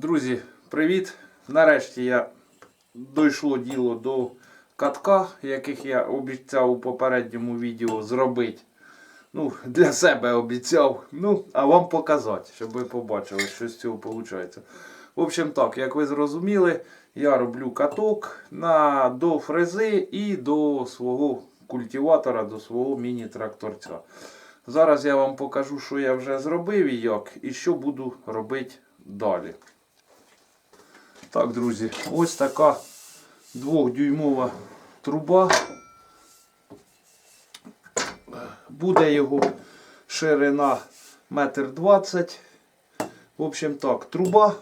Друзі, привіт! Нарешті я дійшло діло до катка, яких я обіцяв у попередньому відео зробити. Ну, для себе обіцяв. Ну, а вам показати, щоб ви побачили, що з цього виходить. В общем так, як ви зрозуміли, я роблю каток на, до фрези і до свого культиватора, до свого міні-тракторця. Зараз я вам покажу, що я вже зробив і як, і що буду робити далі. Так, друзі, ось така двохдюймова труба. Буде його ширина метр двадцять. В общем так, труба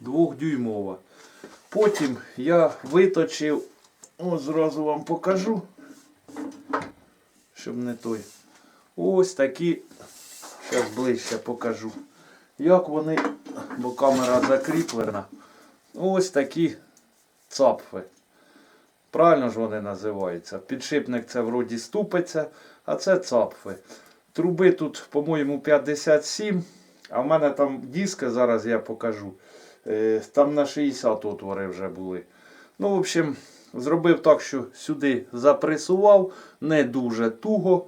двохдюймова. Потім я виточив, ось зразу вам покажу, щоб не той. Ось такі, зараз ближче покажу, як вони, бо камера закріплена. Ось такі цапфи. Правильно ж вони називаються. Підшипник це вроді ступиця, а це цапфи. Труби тут, по-моєму, 57, а в мене там диски, зараз я покажу. Е, Там на 60 отвори вже були. Ну, в общем, зробив так, що сюди запресував, не дуже туго.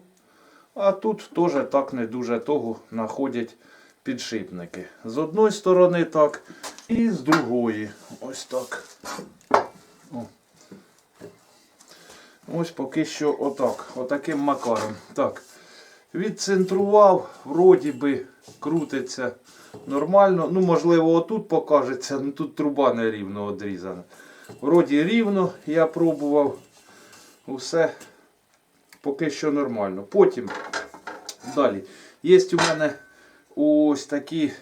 А тут теж так не дуже того знаходять підшипники. З одної сторони так, і з другої. Ось так. Ось поки що отак. Отаким макаром. Так. Відцентрував, вроді би крутиться нормально. Ну, можливо, отут покажеться, але тут труба не рівно одрізана. Вроді рівно я пробував. Усе поки що нормально. Потім далі. Є у мене ось такі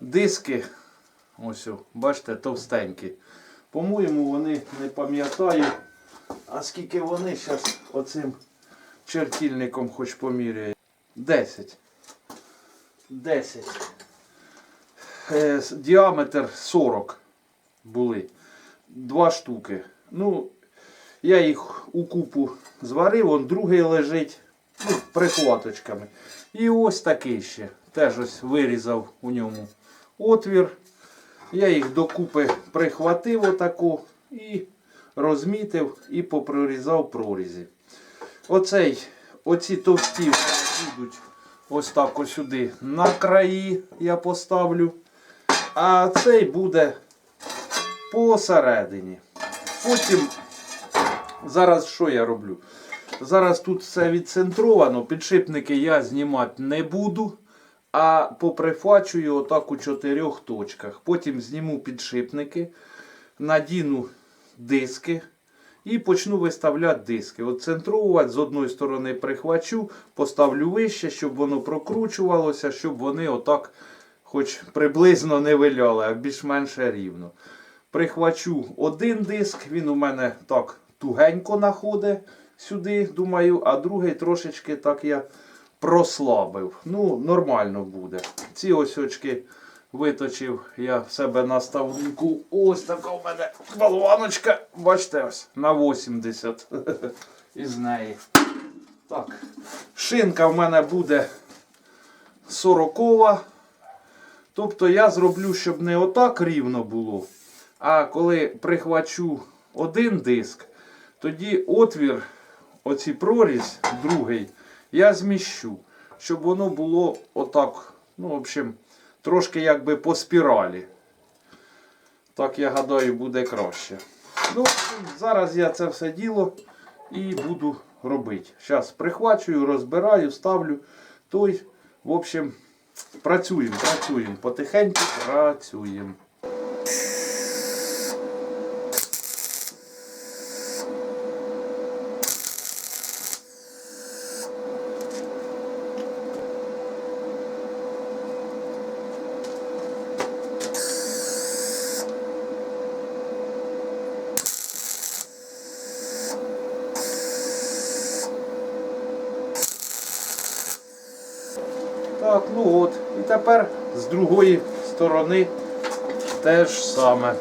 диски. Ось, бачите, товстенькі. По-моєму, вони не пам'ятаю. А скільки вони зараз оцим чертільником хоч поміряю. 10. 10. Е, діаметр 40 були. Два штуки. Ну, я їх у купу зварив, он другий лежить ну, прихваточками. І ось такий ще. Теж ось вирізав у ньому отвір. Я їх докупи прихватив отаку і розмітив і попрорізав прорізі. Оцей, оці товсті будуть ось так ось сюди на краї я поставлю. А цей буде посередині. Потім, зараз що я роблю? Зараз тут все відцентровано, підшипники я знімати не буду, а поприфачую отак у чотирьох точках. Потім зніму підшипники, надіну диски і почну виставляти диски. От центровувати з одної сторони прихвачу, поставлю вище, щоб воно прокручувалося, щоб вони отак хоч приблизно не виляли, а більш-менш рівно. Прихвачу один диск, він у мене так тугенько находить сюди, думаю, а другий трошечки так я прослабив. Ну, нормально буде. Ці ось очки виточив я в себе на ставнику. Ось така у мене болваночка. Бачите, ось на 80 із неї. Так, шинка в мене буде 40. Тобто я зроблю, щоб не отак рівно було. А коли прихвачу один диск, тоді отвір, оці проріз, другий, я зміщу, щоб воно було отак, ну, в общем, трошки якби по спіралі. Так, я гадаю, буде краще. Ну, зараз я це все діло і буду робити. Зараз прихвачую, розбираю, ставлю той. В общем, працюємо, працюємо. Потихеньку працюємо. Так, ну от. І тепер з другої сторони те ж саме.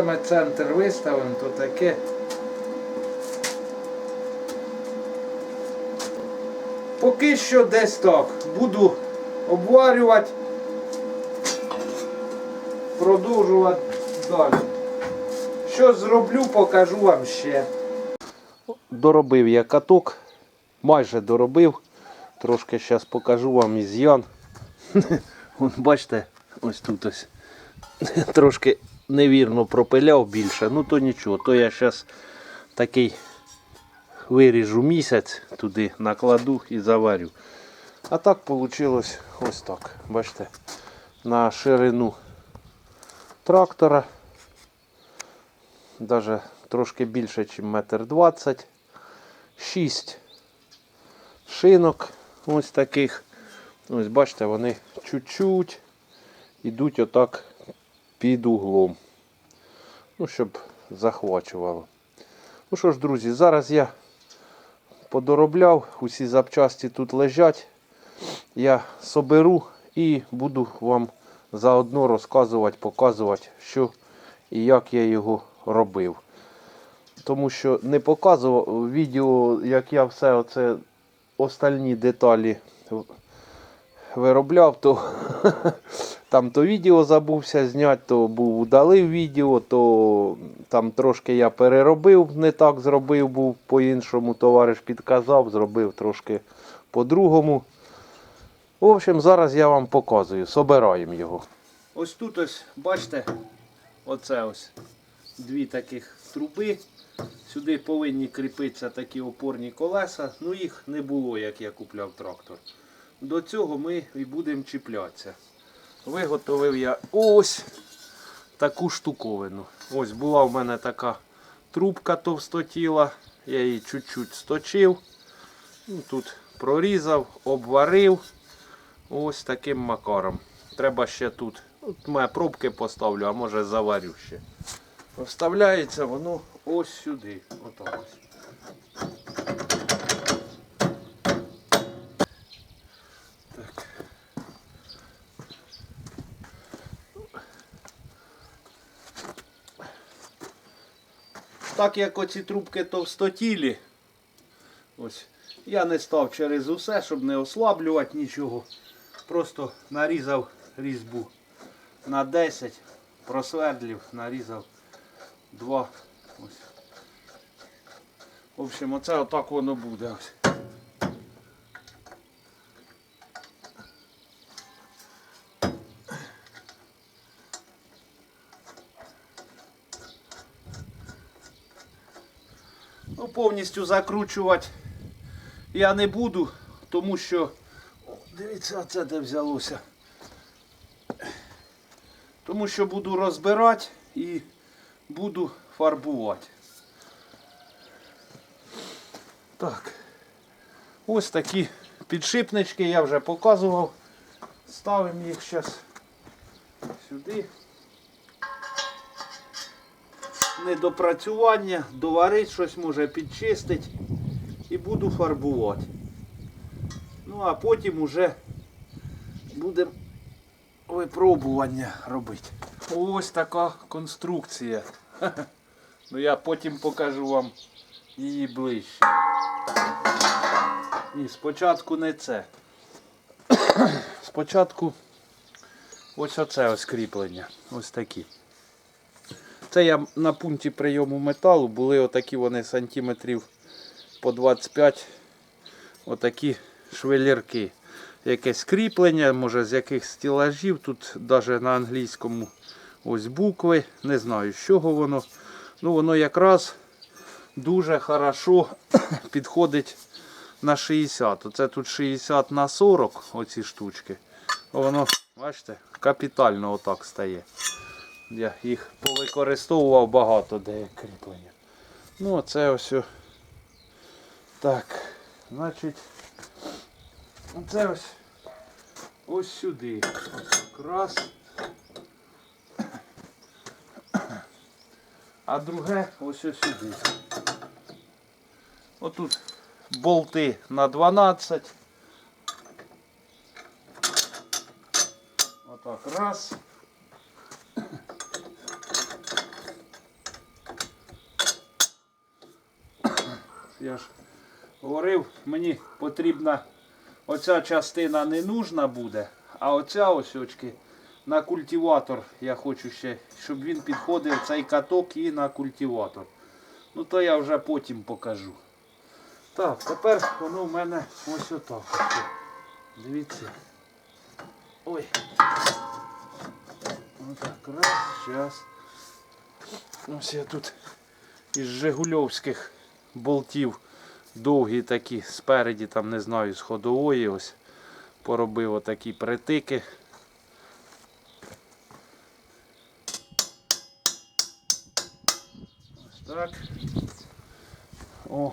Ну ми центр виставимо, то таке. Поки що десь так. Буду обварювати, продовжувати далі. Що зроблю, покажу вам ще. Доробив я каток, майже доробив. Трошки зараз покажу вам із'ян. Бачите, ось тут ось. Трошки невірно пропиляв більше, ну то нічого, то я зараз такий виріжу місяць, туди накладу і заварю. А так вийшло ось так. Бачите, на ширину трактора. Даже трошки більше, ніж метр двадцять. Шість шинок ось таких. Ось бачите, вони чуть-чуть йдуть отак під углом. Ну, щоб захвачувало. Ну що ж, друзі, зараз я подоробляв, усі запчасті тут лежать. Я соберу і буду вам заодно розказувати, показувати, що і як я його робив. Тому що не показував відео, як я все оце остальні деталі виробляв, то там то відео забувся зняти, то був удалив відео, то там трошки я переробив, не так зробив, був по-іншому, товариш підказав, зробив трошки по-другому. В общем, зараз я вам показую, собираємо його. Ось тут ось, бачите, оце ось дві таких труби. Сюди повинні кріпитися такі опорні колеса. Ну їх не було, як я купляв трактор. До цього ми і будемо чіплятися. Виготовив я ось таку штуковину. Ось була в мене така трубка товстотіла. Я її чуть-чуть сточив. Ну, Тут прорізав, обварив. Ось таким макаром. Треба ще тут. От моя пробки поставлю, а може заварю ще. Вставляється воно ось сюди. Ось. Так як оці трубки товстотілі, ось, я не став через усе, щоб не ослаблювати нічого. Просто нарізав різьбу на 10, просвердлів, нарізав 2. Ось. В общем, оце отак воно буде. Ось. Повністю закручувати я не буду, тому що О, дивіться, це де взялося. Тому що буду розбирати і буду фарбувати. Так. Ось такі підшипнички я вже показував. Ставимо їх зараз сюди. Недопрацювання, доварить щось може підчистить і буду фарбувати. Ну а потім уже будемо випробування робити. Ось така конструкція. Ну я потім покажу вам її ближче. Ні, спочатку не це. Спочатку ось оце ось кріплення. Ось такі. Це я на пункті прийому металу були отакі вони сантиметрів по 25 отакі швелірки. Якесь кріплення, може з яких стілажів. Тут навіть на англійському ось букви. Не знаю, з чого воно. Ну воно якраз дуже хорошо підходить на 60. Оце тут 60 на 40 оці штучки. Воно, бачите, капітально отак стає. Я їх повикористовував багато де кріплення. Ну, оце ось. Так, значить, це ось ось сюди. Ось так раз. А друге ось ось сюди. Отут болти на 12. Отак раз. я ж говорив, мені потрібна оця частина не нужна буде, а оця ось на культиватор я хочу ще, щоб він підходив цей каток і на культиватор. Ну то я вже потім покажу. Так, тепер воно в мене ось отак. Дивіться. Ой. Отак, раз, зараз. Ось я тут із Жигульовських болтів довгі такі спереді, там не знаю, з ходової ось поробив отакі притики. Ось так. О.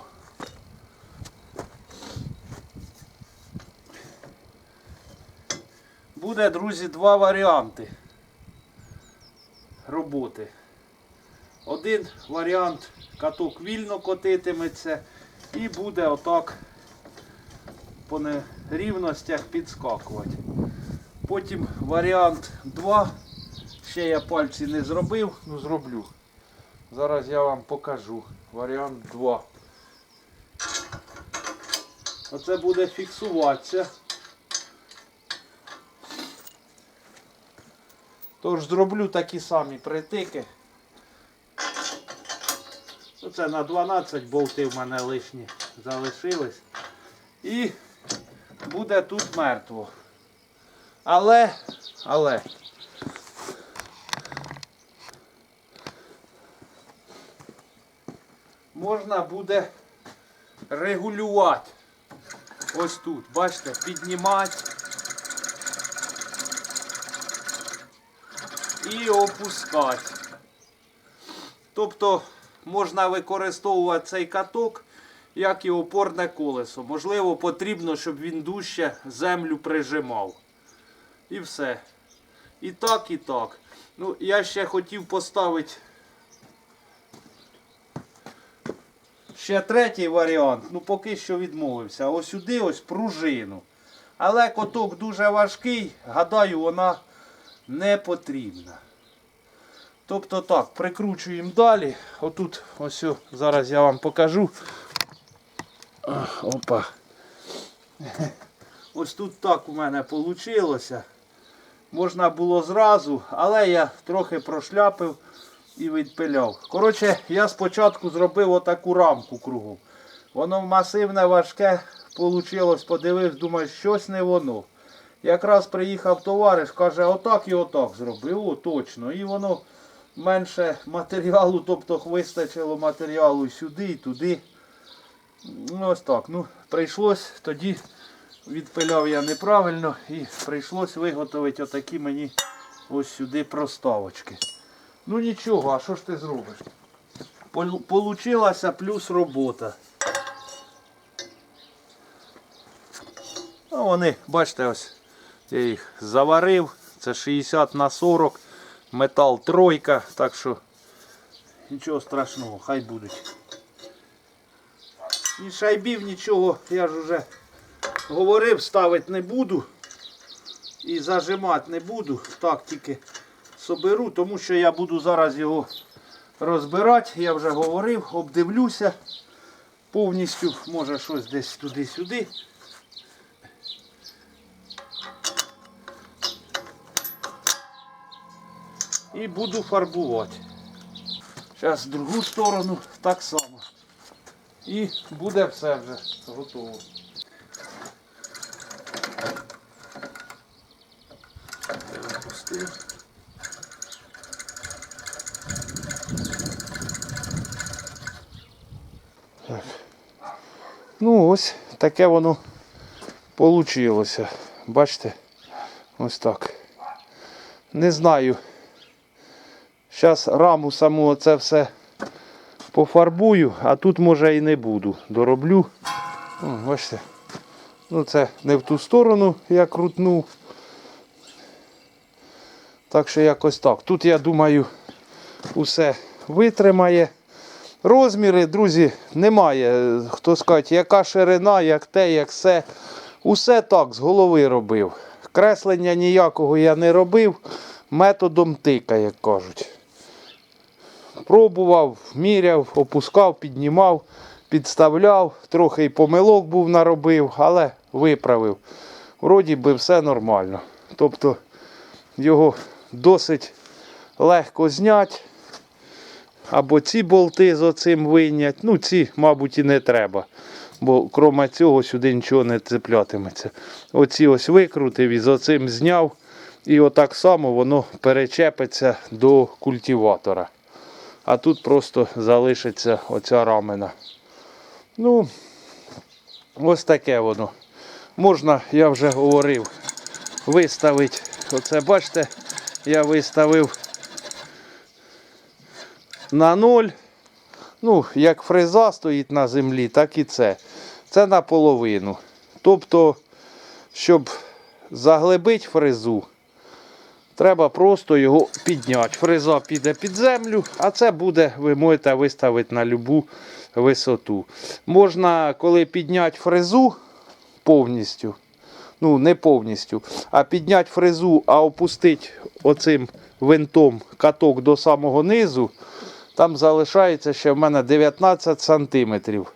Буде, друзі, два варіанти роботи. Один варіант каток вільно котитиметься і буде отак по нерівностях підскакувати. Потім варіант 2. Ще я пальці не зробив, ну зроблю. Зараз я вам покажу. Варіант 2. Оце буде фіксуватися. Тож зроблю такі самі притики. Оце на 12 болти в мене лишні залишились. І буде тут мертво. Але, але. Можна буде регулювати. Ось тут, бачите, піднімати. і опускати. Тобто можна використовувати цей каток як і опорне колесо. Можливо, потрібно, щоб він дужче землю прижимав. І все. І так, і так. Ну, я ще хотів поставити ще третій варіант. Ну, поки що відмовився. Ось сюди ось пружину. Але коток дуже важкий, гадаю, вона не потрібна. Тобто так, прикручуємо далі. Отут, ось зараз я вам покажу. Опа. Ось тут так у мене вийшло. Можна було зразу, але я трохи прошляпив і відпиляв. Коротше, я спочатку зробив отаку рамку кругом. Воно масивне, важке вийшло, подивився, думаю, щось не воно. Якраз приїхав товариш, каже, отак і отак зробив, о, точно. І воно менше матеріалу, тобто вистачило матеріалу сюди і туди. Ну, ось так. Ну, прийшлось тоді, відпиляв я неправильно і прийшлось виготовити отакі мені ось сюди проставочки. Ну нічого, а що ж ти зробиш? Получилася плюс робота. Ну, вони, бачите, ось я їх заварив. Це 60 на 40, метал тройка, так що нічого страшного, хай будуть. І шайбів нічого, я ж вже говорив, ставити не буду. І зажимати не буду. Так тільки соберу, тому що я буду зараз його розбирати. Я вже говорив, обдивлюся. Повністю, може щось десь туди-сюди. І буду фарбувати. Зараз другу сторону так само. І буде все вже готово. Так. Ну ось таке воно получилося. Бачите? Ось так. Не знаю. Зараз раму саму це все пофарбую, а тут може і не буду. Дороблю. О, бачите. Ну це не в ту сторону я крутнув. Так що якось так. Тут я думаю усе витримає. Розміри, друзі, немає. Хто скаже, яка ширина, як те, як все. Усе так з голови робив. Креслення ніякого я не робив. Методом тика, як кажуть. Пробував, міряв, опускав, піднімав. підставляв, трохи й помилок був наробив, але виправив. Вроді би все нормально. Тобто його досить легко зняти. Або ці болти з оцим вийнять. Ну, ці, мабуть, і не треба. Бо крім цього сюди нічого не цеплятиметься. Оці ось викрутив і з оцим зняв. І отак само воно перечепиться до культиватора. А тут просто залишиться оця рамена. Ну, ось таке воно. Можна, я вже говорив, виставити. Оце бачите, я виставив на ноль. Ну, як фреза стоїть на землі, так і це. Це наполовину. Тобто, щоб заглибити фрезу, треба просто його підняти. Фреза піде під землю, а це буде, ви можете виставити на любу висоту. Можна, коли підняти фрезу повністю, ну не повністю, а підняти фрезу, а опустити оцим винтом каток до самого низу, там залишається ще в мене 19 сантиметрів.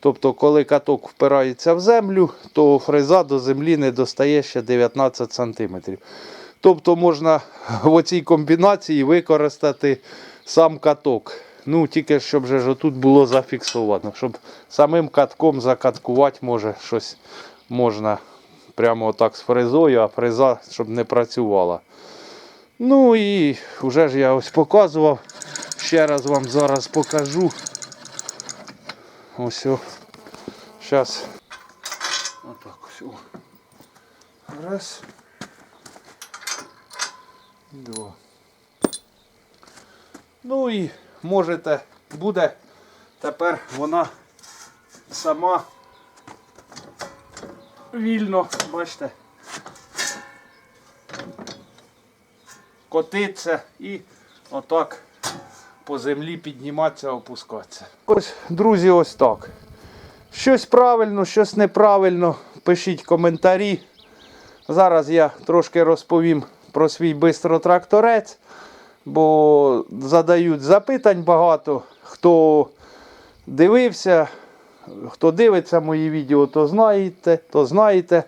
Тобто, коли каток впирається в землю, то фреза до землі не достає ще 19 сантиметрів. Тобто можна в оцій комбінації використати сам каток. Ну, тільки щоб же тут було зафіксовано, щоб самим катком закаткувати може щось можна прямо отак з фрезою, а фреза щоб не працювала. Ну і вже ж я ось показував. Ще раз вам зараз покажу. Ось. Зараз. Ось. Два. Ну і можете, буде тепер вона сама вільно, бачите, котиться і отак по землі підніматися, опускатися. Ось, друзі, ось так. Щось правильно, щось неправильно. Пишіть коментарі. Зараз я трошки розповім про свій бистротракторець, бо задають запитань багато. Хто дивився, хто дивиться мої відео, то знаєте, то знаєте.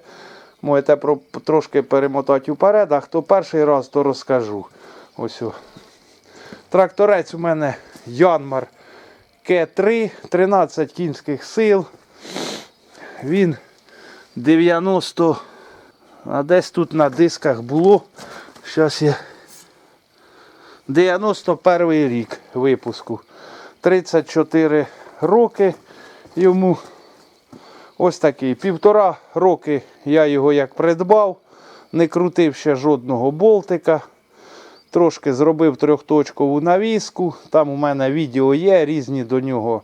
Можете про, трошки перемотати вперед, а хто перший раз, то розкажу. Ось. Тракторець у мене Янмар К3, 13 кінських сил. Він 90, а десь тут на дисках було. Зараз я 91 рік випуску. 34 роки йому. Ось такий. Півтора роки я його як придбав, не крутив ще жодного болтика. Трошки зробив трьохточкову навіску. Там у мене відео є, різні до нього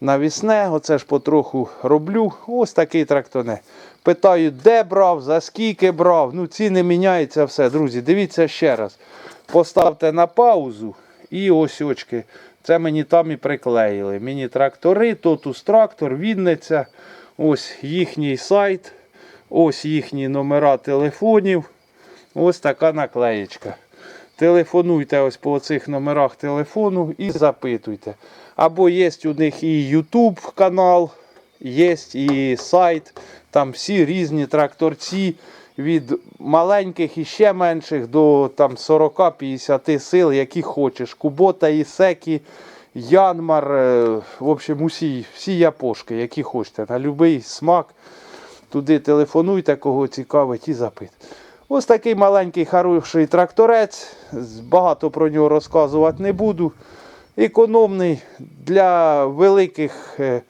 навісне. Оце ж потроху роблю. Ось такий трактоне. Питають, де брав, за скільки брав. Ну, ціни міняються все. Друзі, дивіться ще раз. Поставте на паузу і ось очки. Це мені там і приклеїли. Міні трактори, Тотус трактор, Вінниця. Ось їхній сайт. Ось їхні номера телефонів. Ось така наклеєчка. Телефонуйте ось по цих номерах телефону і запитуйте. Або є у них і YouTube канал, є і сайт. Там всі різні тракторці від маленьких і ще менших до там 40-50 сил, які хочеш. Кубота, Ісекі, Янмар, е, в общем, усі, всі япошки, які хочете. На будь-який смак. Туди телефонуйте, кого цікавить і запитуйте. Ось такий маленький хороший тракторець. Багато про нього розказувати не буду. Економний для великих, е,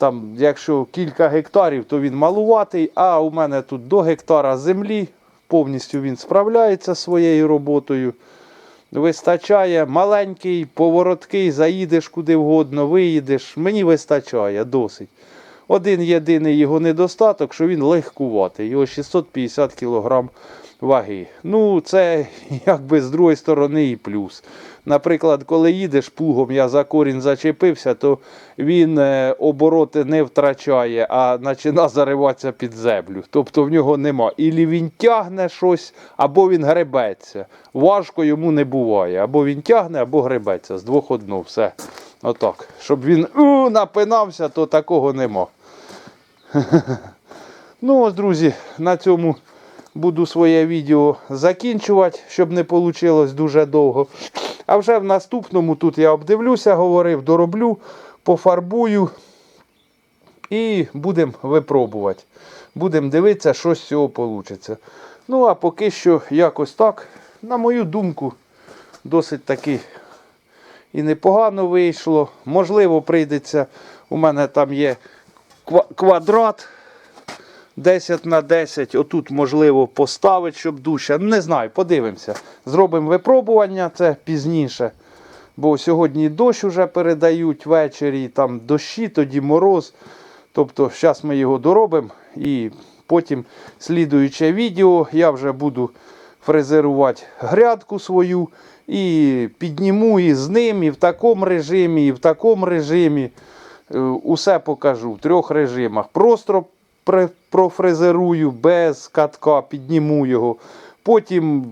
там, якщо кілька гектарів, то він малуватий. А у мене тут до гектара землі. Повністю він справляється своєю роботою. Вистачає маленький, повороткий, заїдеш куди вгодно, виїдеш. Мені вистачає досить. Один єдиний його недостаток, що він легкуватий. Його 650 кг ваги. Ну, це якби з другої сторони і плюс. Наприклад, коли їдеш плугом, я за корінь зачепився, то він е, обороти не втрачає, а починає зариватися під землю. Тобто в нього нема. Ілі він тягне щось, або він гребеться. Важко йому не буває. Або він тягне, або гребеться. З двох одно, все. Отак. Щоб він у, напинався, то такого нема. Ну ось, друзі, на цьому буду своє відео закінчувати, щоб не вийшло дуже довго. А вже в наступному тут я обдивлюся, говорив, дороблю, пофарбую і будемо випробувати. Будемо дивитися, що з цього вийде. Ну, а поки що якось так, на мою думку, досить таки і непогано вийшло. Можливо, прийдеться. У мене там є квадрат 10 на 10. Отут можливо поставити, щоб. Ну, Не знаю, подивимося. Зробимо випробування, це пізніше. Бо сьогодні дощ вже передають ввечері, там дощі, тоді мороз. Тобто, зараз ми його доробимо і потім слідуюче відео я вже буду фрезерувати грядку свою і підніму і з ним, і в такому режимі, і в такому режимі. Е, Усе покажу в трьох режимах. Просто профрезерую без катка, підніму його. Потім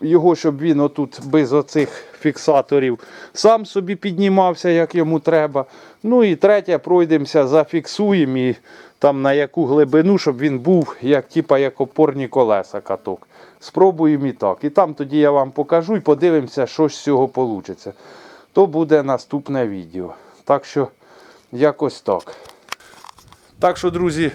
його, щоб він отут без оцих фіксаторів сам собі піднімався, як йому треба. Ну і третє, пройдемося, зафіксуємо і там на яку глибину, щоб він був як, типа, як опорні колеса каток. Спробуємо і так. І там тоді я вам покажу і подивимося, що з цього вийде. То буде наступне відео. Так що, якось так. Так що, друзі,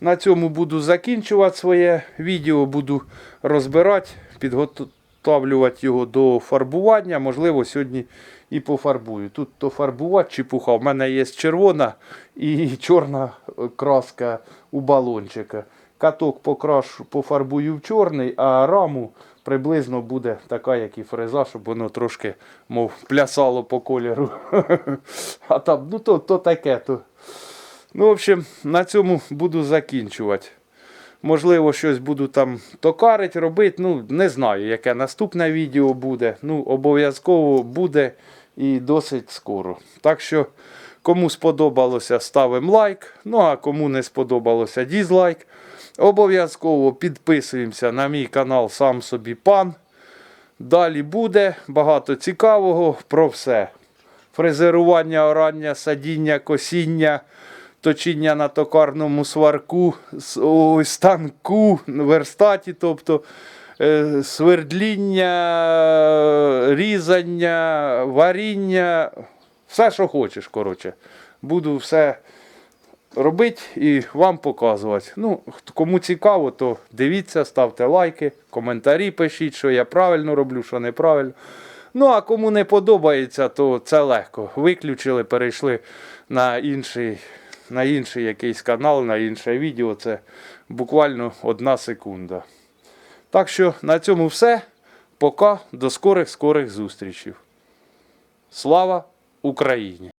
на цьому буду закінчувати своє відео, буду розбирати, підготовлювати його до фарбування. Можливо, сьогодні і пофарбую. Тут то фарбувати чепуха. У мене є червона і чорна краска у балончика. Каток покрашу, пофарбую в чорний, а раму приблизно буде така, як і фреза, щоб воно трошки, мов, плясало по кольору. А там, ну то, то таке. то. Ну, в общем, на цьому буду закінчувати. Можливо, щось буду там токарить, робити. Ну, не знаю, яке наступне відео буде. Ну, обов'язково буде і досить скоро. Так що, кому сподобалося, ставимо лайк. Ну, а кому не сподобалося, дізлайк. Обов'язково підписуємося на мій канал Сам собі пан. Далі буде багато цікавого про все. Фрезерування, орання, садіння, косіння, точіння на токарному сварку, станку, верстаті, тобто е, свердління, різання, варіння, все, що хочеш, коротше. Буду все робити і вам показувати. Ну, кому цікаво, то дивіться, ставте лайки, коментарі пишіть, що я правильно роблю, що неправильно. Ну, а кому не подобається, то це легко. Виключили, перейшли на інший, на інший якийсь канал, на інше відео. Це буквально одна секунда. Так що на цьому все. Пока, до скорих скорих зустрічей. Слава Україні!